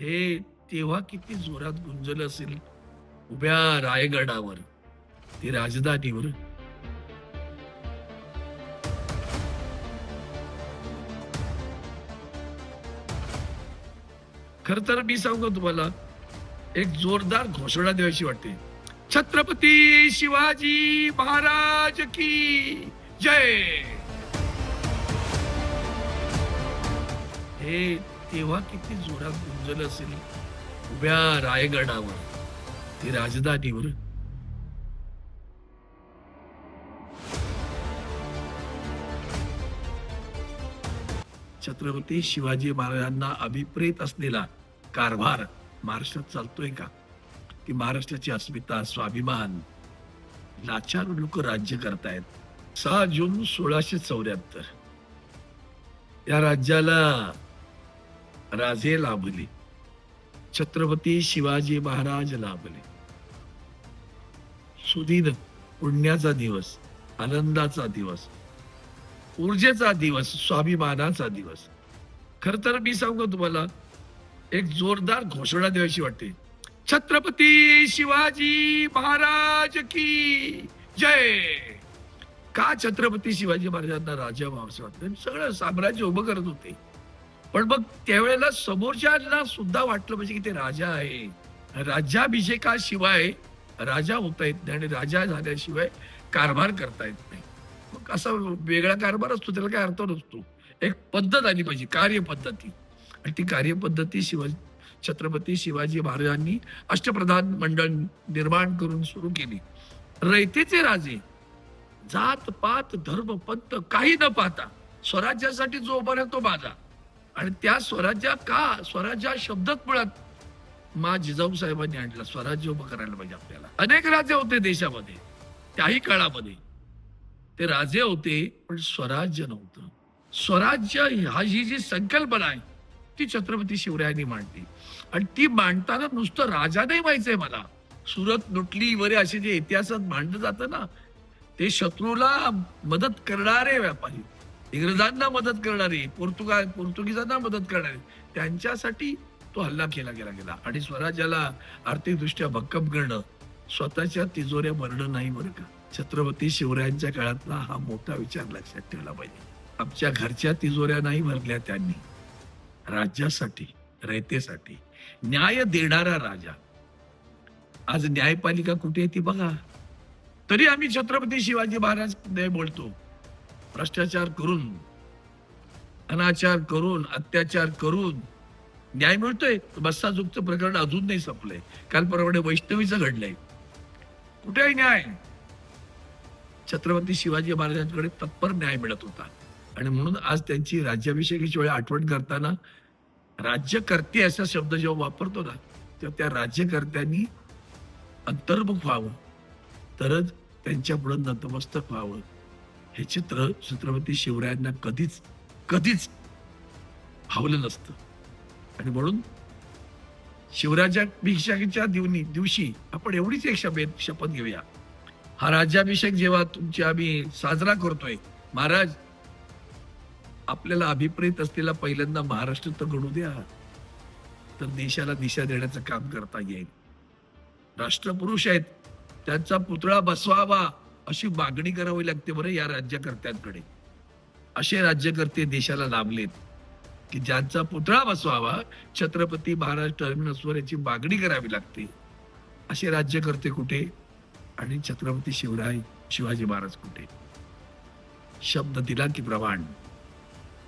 हे तेव्हा किती जोरात गुंजलं असेल. उभ्या रायगडावर ती राजधानीवर. खर तर मी सांगू का तुम्हाला एक जोरदार घोषणा द्यायची वाटते. छत्रपती शिवाजी महाराज की जय! हे तेव्हा किती जोरात गुंजल असेल. उभ्या रायगडावर ती राजधानीवर. छत्रपती शिवाजी महाराजांना अभिप्रेत असलेला कारभार महाराष्ट्रात चालतोय का? की महाराष्ट्राची अस्मिता स्वाभिमान लाचार लोक राज्य करतायत. सहा जून सोळाशे चौऱ्याहत्तर. या राज्याला राजे लाभले. छत्रपती शिवाजी महाराज लाभले. सुदीन पुण्याचा दिवस आनंदाचा दिवस ऊर्जेचा दिवस स्वाभिमानाचा दिवस. खर तर मी सांगू तुम्हाला एक जोरदार घोषणा द्यायची वाटते. छत्रपती शिवाजी महाराज की जय! का छत्रपती शिवाजी महाराजांना राजा व्हावंसं वाटतं सगळं साम्राज्य उभं करत होते. पण मग त्यावेळेला समोरच्या सुद्धा वाटलं पाहिजे की ते राजा आहे. राज्याभिषेकाशिवाय राजा होता येत नाही आणि राजा झाल्याशिवाय कारभार करता येत नाही. मग असा वेगळा कारभार असतो त्याला काय अर्थ नसतो. एक पद्धत आली पाहिजे कार्यपद्धती. आणि ती कार्यपद्धती शिवाजी छत्रपती शिवाजी महाराजांनी अष्टप्रधान मंडळ निर्माण करून सुरू केली. रयतेचे राजे जात पात धर्म पंत काही न पाहता स्वराज्यासाठी जो उभा राहतो माझा. आणि त्या स्वराज्या का? स्वराज्य हा शब्दच मुळात मा जिजाऊ साहेबांनी आणला. स्वराज्य उभं करायला पाहिजे आपल्याला. अनेक राजे होते देशामध्ये. त्याही काळामध्ये. ते राजे होते पण स्वराज्य नव्हतं. स्वराज्य हा ही जी संकल्पना आहे ती छत्रपती शिवरायांनी मांडली. आणि ती मांडताना नुसतं राजा नाही व्हायचंय मला. सुरत लुटली वरे असे जे इतिहासात मांडलं जातं ना ते शत्रूला मदत करणारे व्यापारी. इंग्रजांना मदत करणारी पोर्तुगा पोर्तुगीजांना मदत करणारी त्यांच्यासाठी तो हल्ला केला गेला गेला. आणि स्वराज्याला आर्थिकदृष्ट्या भक्कम करणं स्वतःच्या तिजोऱ्या भरणं नाही बरं का. छत्रपती शिवरायांच्या काळातला हा मोठा विचार लक्षात ठेवला पाहिजे. आमच्या घरच्या तिजोऱ्या नाही भरल्या त्यांनी. राज्यासाठी रयतेसाठी न्याय देणारा राजा. आज न्यायपालिका कुठे आहे ती बघा. तरी आम्ही छत्रपती शिवाजी महाराज बोलतो. भ्रष्टाचार करून अनाचार करून अत्याचार करून न्याय मिळतोय. बस्साजुकचं प्रकरण अजून नाही संपलंय. काल परवाने वैष्णवीचं घडलंय. कुठेही न्याय. छत्रपती शिवाजी महाराजांकडे तत्पर न्याय मिळत होता. आणि म्हणून आज त्यांची राज्याभिषेकाची वेळ आठवण करताना राज्यकर्ते असा शब्द जेव्हा वापरतो ना तेव्हा त्या राज्यकर्त्यांनी अंतर्मुख व्हावं. तरच त्यांच्या पुढे नतमस्तक व्हावं. हे चित्र छत्रपती शिवरायांना कधीच कधीच भावलं नसतं. आणि म्हणून शिवराज्याभिषेकाच्या दिवनी दिवशी आपण एवढीच एक शपथ शपथ घेऊया. हा राज्याभिषेक जेव्हा तुमची आम्ही साजरा करतोय महाराज आपल्याला अभिप्रेत असलेला पहिल्यांदा महाराष्ट्र तर घडू द्या. तर देशाला दिशा देण्याचं काम करता येईल. राष्ट्रपुरुष आहेत त्यांचा पुतळा बसवावा. अशी मागणी करावी लागते बरं या राज्यकर्त्यांकडे. असे राज्यकर्ते देशाला लाभलेत की ज्यांचा पुतळा बसवावा छत्रपती महाराज टर्मिनसवर याची मागणी करावी लागते. असे राज्यकर्ते कुठे? आणि छत्रपती शिवराय शिवाजी महाराज कुठे? शब्द दिला की प्रमाण.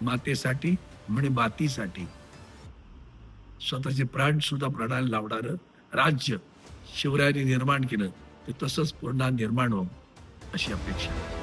मातेसाठी म्हणे मातीसाठी. स्वतःचे प्राण सुद्धा प्रणाली लावणारं राज्य शिवरायांनी निर्माण केलं. ते तसंच पुन्हा निर्माण व्हावं. अशी अपेक्षा